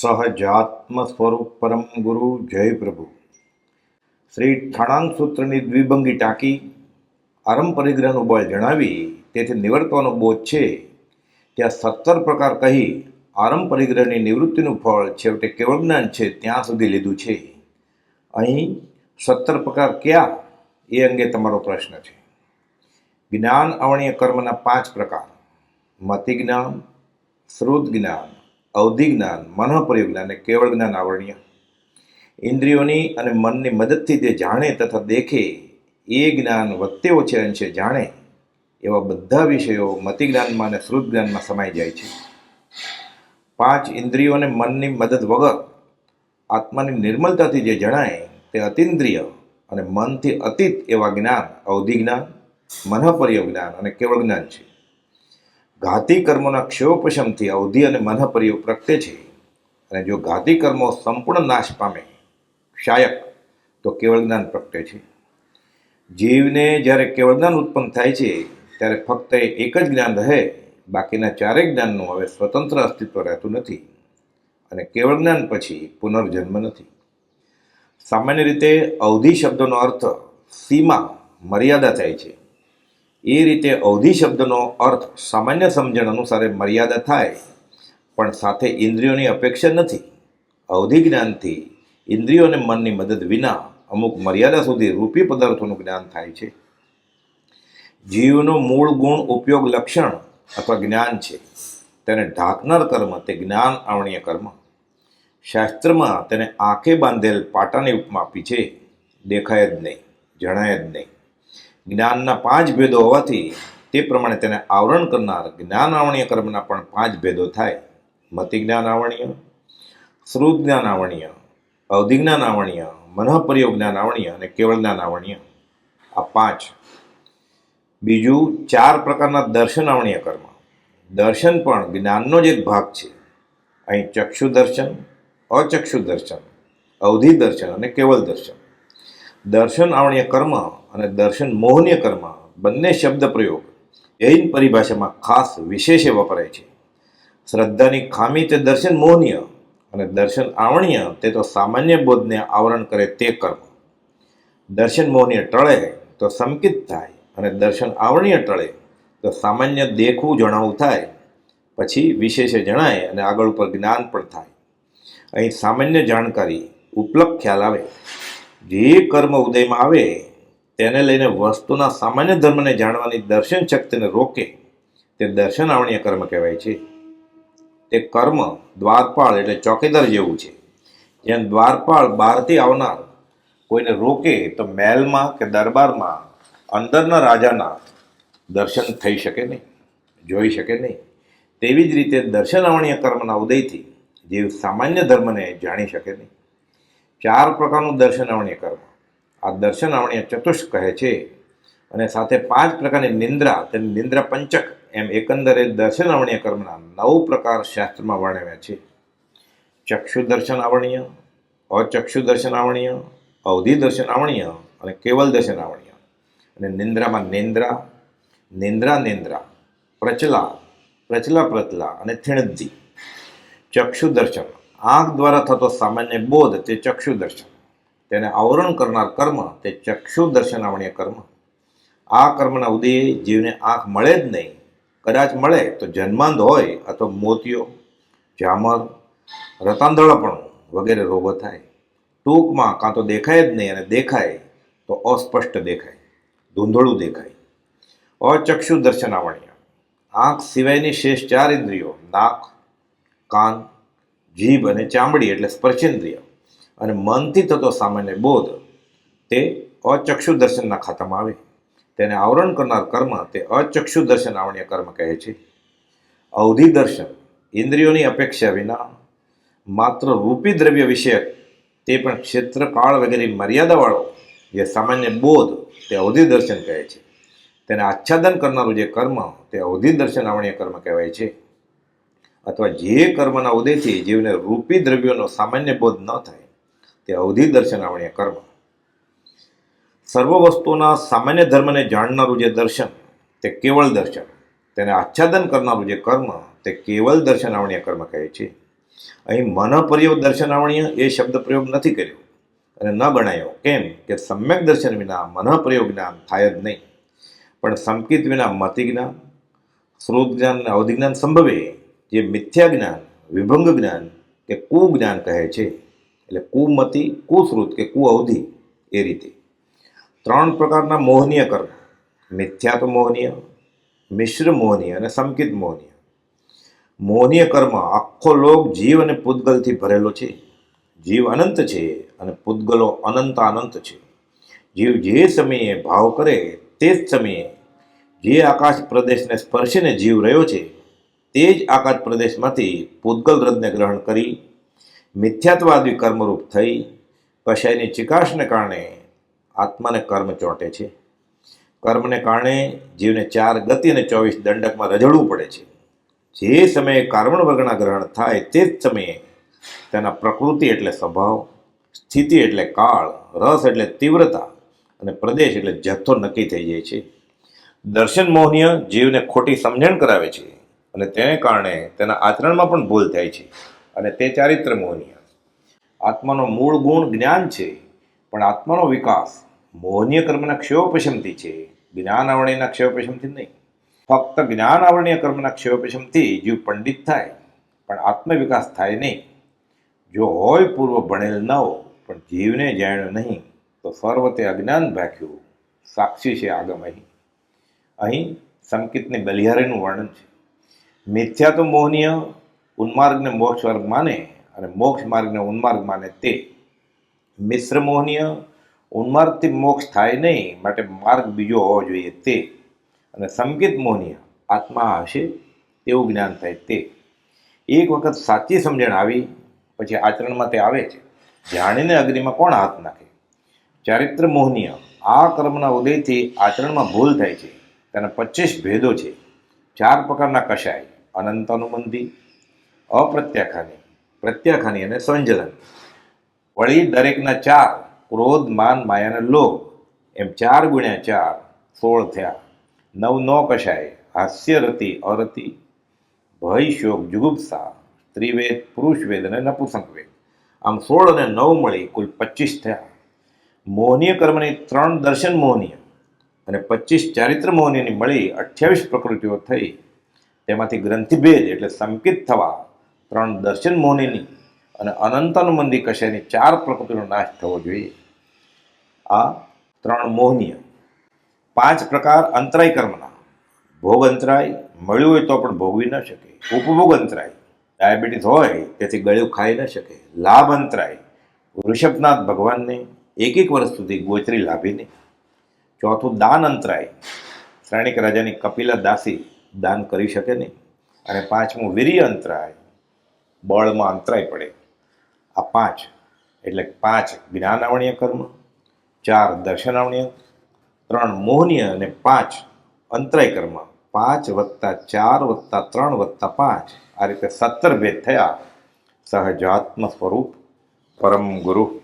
સહજાત્મ સ્વરૂપ પરમ ગુરુ જય પ્રભુ. શ્રી ઠાણાંગ સૂત્રની દ્વિભંગી ટાંકી આરંભ પરિગ્રહનું બળ જણાવી તેથી નિવર્તવાનો બોધ છે. ત્યાં સત્તર પ્રકાર કહી આરંભ પરિગ્રહની નિવૃત્તિનું ફળ છેવટે કેવળ જ્ઞાન છે ત્યાં સુધી લીધું છે. અહીં સત્તર પ્રકાર ક્યાં? એ અંગે તમારો પ્રશ્ન છે. જ્ઞાન અવણીય કર્મના પાંચ પ્રકાર. મતિ જ્ઞાન શ્રુત જ્ઞાન અવધિ જ્ઞાન મનઃપર્ય જ્ઞાન અને કેવળ જ્ઞાન આવરણીય. ઇન્દ્રિયોની અને મનની મદદથી જે જાણે તથા દેખે, એ જ્ઞાન વધતે ઓછે અંશે જાણે, એવા બધા વિષયો મતિ જ્ઞાનમાં અને શ્રુત જ્ઞાનમાં સમાઈ જાય છે. પાંચ ઇન્દ્રિયો અને મનની મદદ વગર આત્માની નિર્મલતાથી જે જણાય, તે અતિન્દ્રિય અને મનથી અતીત એવા જ્ઞાન, અવધિ જ્ઞાન મનઃપર્ય જ્ઞાન અને કેવળ જ્ઞાન છે. ઘાતી કર્મોના ક્ષયોપશમથી અવધિ અને મનઃપર્યો પ્રગટે છે. અને જો ઘાતી કર્મો સંપૂર્ણ નાશ પામે શાયક તો કેવળ જ્ઞાન પ્રગટે છે. જીવને જ્યારે કેવળ જ્ઞાન ઉત્પન્ન થાય છે, ત્યારે ફક્ત એક જ જ્ઞાન રહે, બાકીના ચારેય જ્ઞાનનું હવે સ્વતંત્ર અસ્તિત્વ રહેતું નથી. અને કેવળ જ્ઞાન પછી પુનર્જન્મ નથી. સામાન્ય રીતે અવધિ શબ્દનો અર્થ સીમા, મર્યાદા થાય છે. એ રીતે અવધિ શબ્દનો અર્થ સામાન્ય સમજણ અનુસારે મર્યાદા થાય, પણ સાથે ઇન્દ્રિયોની અપેક્ષા નથી. અવધિ જ્ઞાનથી ઇન્દ્રિયો અને મનની મદદ વિના અમુક મર્યાદા સુધી રૂપી પદાર્થોનું જ્ઞાન થાય છે. જીવનો મૂળ ગુણ, ઉપયોગ, લક્ષણ અથવા જ્ઞાન છે. તેને ઢાંકનાર કર્મ, તે જ્ઞાન આવણીય કર્મ. શાસ્ત્રમાં તેને આંખે બાંધેલ પાટાની ઉપમા આપી છે. દેખાય જ નહીં, જણાય જ નહીં. જ્ઞાનના પાંચ ભેદો હોવાથી તે પ્રમાણે તેને આવરણ કરનાર જ્ઞાન આવણીય કર્મના પણ પાંચ ભેદો થાય. મતિ જ્ઞાન આવણીય શ્રુત જ્ઞાન આવણીય અવધિ જ્ઞાન આવણીય મનઃપર્યો જ્ઞાન આવણીય અને કેવળ જ્ઞાન આવણીય આ પાંચ. બીજું, ચાર પ્રકારના દર્શન આવણીય કર્મ. દર્શન પણ જ્ઞાનનો જ એક ભાગ છે. અહીં ચક્ષુ દર્શન, અચક્ષુ દર્શન, અવધિ દર્શન અને કેવળ દર્શન. દર્શન આવણીય કર્મ અને દર્શન મોહનીય કર્મ, બંને શબ્દ પ્રયોગ. જૈન પરિભાષામાં ખાસ વિશેષે વપરાય છે. શ્રદ્ધાની ખામી તે દર્શન મોહનીય અને દર્શન આવણીય તે તો સામાન્ય બોધને આવરણ કરે તે કર્મ. દર્શન મોહનીય ટળે તો સંકિત થાય અને દર્શન આવણીય ટળે તો સામાન્ય દેખવું જણાવું થાય. પછી વિશેષે જણાય અને આગળ ઉપર જ્ઞાન પણ થાય. અહીં સામાન્ય જાણકારી, ઉપલબ્ધ ખ્યાલ આવે. જે કર્મ ઉદયમાં આવે તેને લઈને વસ્તુના સામાન્ય ધર્મને જાણવાની દર્શન શક્તિને રોકે તે દર્શન આવણીય કર્મ કહેવાય છે. તે કર્મ દ્વારપાળ એટલે ચોકીદાર જેવું છે. જેમ દ્વારપાળ બહારથી આવનાર કોઈને રોકે તો મહેલમાં કે દરબારમાં અંદરના રાજાના દર્શન થઈ શકે નહીં, જોઈ શકે નહીં. તેવી જ રીતે દર્શન આવણીય કર્મના ઉદયથી જીવ સામાન્ય ધર્મને જાણી શકે નહીં. ચાર પ્રકારનું દર્શન આવણીય કર્મ. આ દર્શન આવણીય ચતુષ્ક કહે છે. અને સાથે પાંચ પ્રકારની નિંદ્રા તેને નિંદ્રા પંચક એમ એકંદરે દર્શન આવણીય કર્મના નવ પ્રકાર શાસ્ત્રમાં વર્ણવ્યા છે. ચક્ષુ દર્શન આવણીય અચક્ષુ દર્શન આવણીય અવધિ દર્શન આવણીય અને કેવલ દર્શન આવણીય અને નિંદ્રામાં નિંદ્રા નિંદ્રા નિંદ્રા, પ્રચલા પ્રચલા પ્રચલા અને થિણદ્દી ચક્ષુ દર્શન, આંખ દ્વારા થતો સામાન્ય બોધ તે ચક્ષુ દર્શન. તેને આવરણ કરનાર કર્મ, તે ચક્ષુ દર્શનાવણીય કર્મ. આ કર્મના ઉદયે જીવને આંખ મળે જ નહીં. કદાચ મળે તો જન્માંધ હોય અથવા મોતિયો, જામર રતાંધળાપણું વગેરે રોગો થાય. ટૂંકમાં કાં તો દેખાય જ નહીં અને દેખાય તો અસ્પષ્ટ દેખાય, ધૂંધળું દેખાય. અચક્ષુ દર્શનાવણીય. આંખ સિવાયની શેષ ચાર ઇન્દ્રિયો, નાક, કાન, જીભ અને ચામડી એટલે સ્પર્શેન્દ્રિય. અને મનથી થતો સામાન્ય બોધ તે અચક્ષુ દર્શનના ખાતામાં આવે તેને આવરણ કરનાર કર્મ તે અચક્ષુ દર્શન આવણીય કર્મ કહે છે. અવધિ દર્શન ઇન્દ્રિયોની અપેક્ષા વિના માત્ર રૂપી દ્રવ્ય વિષયક તે પણ ક્ષેત્રકાળ વગેરે મર્યાદાવાળો જે સામાન્ય બોધ તે અવધિ દર્શન કહે છે. તેને આચ્છાદન કરનારું જે કર્મ તે અવધિ દર્શન આવણીય કર્મ કહેવાય છે. અથવા જે કર્મના ઉદયથી જીવને રૂપી દ્રવ્યોનો સામાન્ય બોધ ન થાય તે અવધિ દર્શન આવણીય કર્મ સર્વ વસ્તુના સામાન્ય ધર્મને જાણનારું જે દર્શન, તે કેવળ દર્શન. તેને આચ્છાદન કરનારું જે કર્મ, તે કેવલ દર્શન આવણીય કર્મ કહે છે. અહીં મનપર્યવ દર્શનાવણીય એ શબ્દ પ્રયોગ નથી કર્યો. અને ન ગણાયો કેમ કે સમ્યક દર્શન વિના મનપ્રયોગ જ્ઞાન થાય જ નહીં. પણ સંકિત વિના મતિ જ્ઞાન શ્રોત જ્ઞાન અવધિ જ્ઞાન સંભવે, જે મિથ્યા જ્ઞાન, વિભંગ જ્ઞાન કે કુજ્ઞાન કહે છે. એટલે કુમતી, કુશ્રુત કે કુઅવધિ એ રીતે. ત્રણ પ્રકારના મોહનીય કર્મ. મિથ્યાત મોહનીય, મિશ્ર મોહનીય અને સંકિત મોહનીય. મોહનીય કર્મ આખો લોક જીવ અને પૂતગલથી ભરેલો છે. જીવ અનંત છે અને પૂતગલો અનંત અનંત છે. જીવ જે સમયે ભાવ કરે તે જ સમયે જે આકાશ પ્રદેશને સ્પર્શીને જીવ રહ્યો છે, તે જ આકાશ પ્રદેશમાંથી પૂતગલ રદને ગ્રહણ કરી મિથ્યાત્વાદી કર્મરૂપ થઈ કશાયની ચિકાશને કારણે આત્માને કર્મ ચોંટે છે. કર્મને કારણે જીવને ચાર ગતિ અને ચોવીસ દંડકમાં રજળવું પડે છે. જે સમયે કાર્બન વર્ગના ગ્રહણ થાય તે જ સમયે તેના પ્રકૃતિ એટલે સ્વભાવ, સ્થિતિ એટલે કાળ, રસ એટલે તીવ્રતા અને પ્રદેશ એટલે જથ્થો નક્કી થઈ જાય છે. દર્શન મોહનીય જીવને ખોટી સમજણ કરાવે છે અને તેને કારણે તેના આચરણમાં પણ ભૂલ થાય છે. અને તે ચારિત્ર મોહનીય. આત્માનો મૂળ ગુણ જ્ઞાન છે, પણ આત્માનો વિકાસ મોહનીય કર્મના ક્ષયોપશમથી છે. જ્ઞાન આવરણીના ક્ષયોપશમથી નહીં. ફક્ત જ્ઞાન આવરણીય કર્મના ક્ષયોપશમથી જીવ પંડિત થાય, પણ આત્મવિકાસ થાય નહીં. જો હોય પૂર્વ ભણેલ ન હો, પણ જીવને જાણ્યો નહીં, તો સર્વતે અજ્ઞાન ભાખ્યું. સાક્ષી છે આગમ અહીં. અહીં સંકિતની બલિહારીનું વર્ણન છે. મિથ્યા તો મોહનીય ઉન્માર્ગને મોક્ષ માર્ગ માને અને મોક્ષ માર્ગને ઉન્માર્ગ માને તે મિશ્ર મોહનીય, ઉન્માર્ગથી મોક્ષ થાય નહીં માટે માર્ગ બીજો હોવો જોઈએ તે. અને સંકેત મોહનીય, આત્મા હશે તેવું જ્ઞાન થાય તે. એક વખત સાચી સમજણ આવી, પછી આચરણમાં તે આવે છે. જાણીને અગ્નિમાં કોણ હાથ નાખે? ચારિત્ર મોહનીય, આ કર્મના ઉદયથી આચરણમાં ભૂલ થાય છે. તેના પચીસ ભેદો છે. ચાર પ્રકારના કશાય, અનંત અનુબંધી અપ્રત્યાખાની, પ્રત્યાખાની અને સંજલન. વળી દરેકના ચાર ક્રોધ, માન માયાને લોભ, એમ ચાર ગુણ્યા ચાર સોળ થયા. નવ નો કશાય, હાસ્ય રતિ, અરતિ, ભય, શોક, જુગુપ્સા ત્રિવેદ પુરુષ વેદ અને નપુસંકવેદ. આમ સોળ અને નવ મળી કુલ પચીસ થયા. મોહનીય કર્મની ત્રણ દર્શન મોહનીય અને પચીસ ચારિત્ર મોહનીયની મળી અઠ્યાવીસ પ્રકૃતિઓ થઈ. તેમાંથી ગ્રંથિભેદ એટલે સંકિત થવા ત્રણ દર્શન મોહનીની અને અનંતાનુબંધી કશાયની ચાર પ્રકૃતિનો નાશ થવો જોઈએ. આ ત્રણ મોહનીય. પાંચ પ્રકાર અંતરાય કર્મના. ભોગ અંતરાય, મળ્યું હોય તો પણ ભોગવી ન શકે. ઉપભોગ અંતરાય. ડાયાબિટીસ હોય, તેથી ગળ્યું ખાઈ ન શકે. લાભ અંતરાય. ઋષભનાથ ભગવાનને એક એક વર્ષ સુધી ગોચરી લાભીને ચોથું દાન અંતરાય. શ્રેણિક રાજાની કપિલા દાસી દાન કરી શકે નહીં. અને પાંચમું વીર્ય અંતરાય. બળમાં અંતરાય પડે. આ પાંચ, એટલે પાંચ જ્ઞાનાવણીય કર્મ, ચાર દર્શનાવણીય, ત્રણ મોહનીય અને પાંચ અંતરાય કર્મ. પાંચ વત્તા ચાર વત્તા ત્રણ વત્તા પાંચ. આ રીતે સત્તર ભેદ થયા. સહજાત્મ સ્વરૂપ પરમ ગુરુ.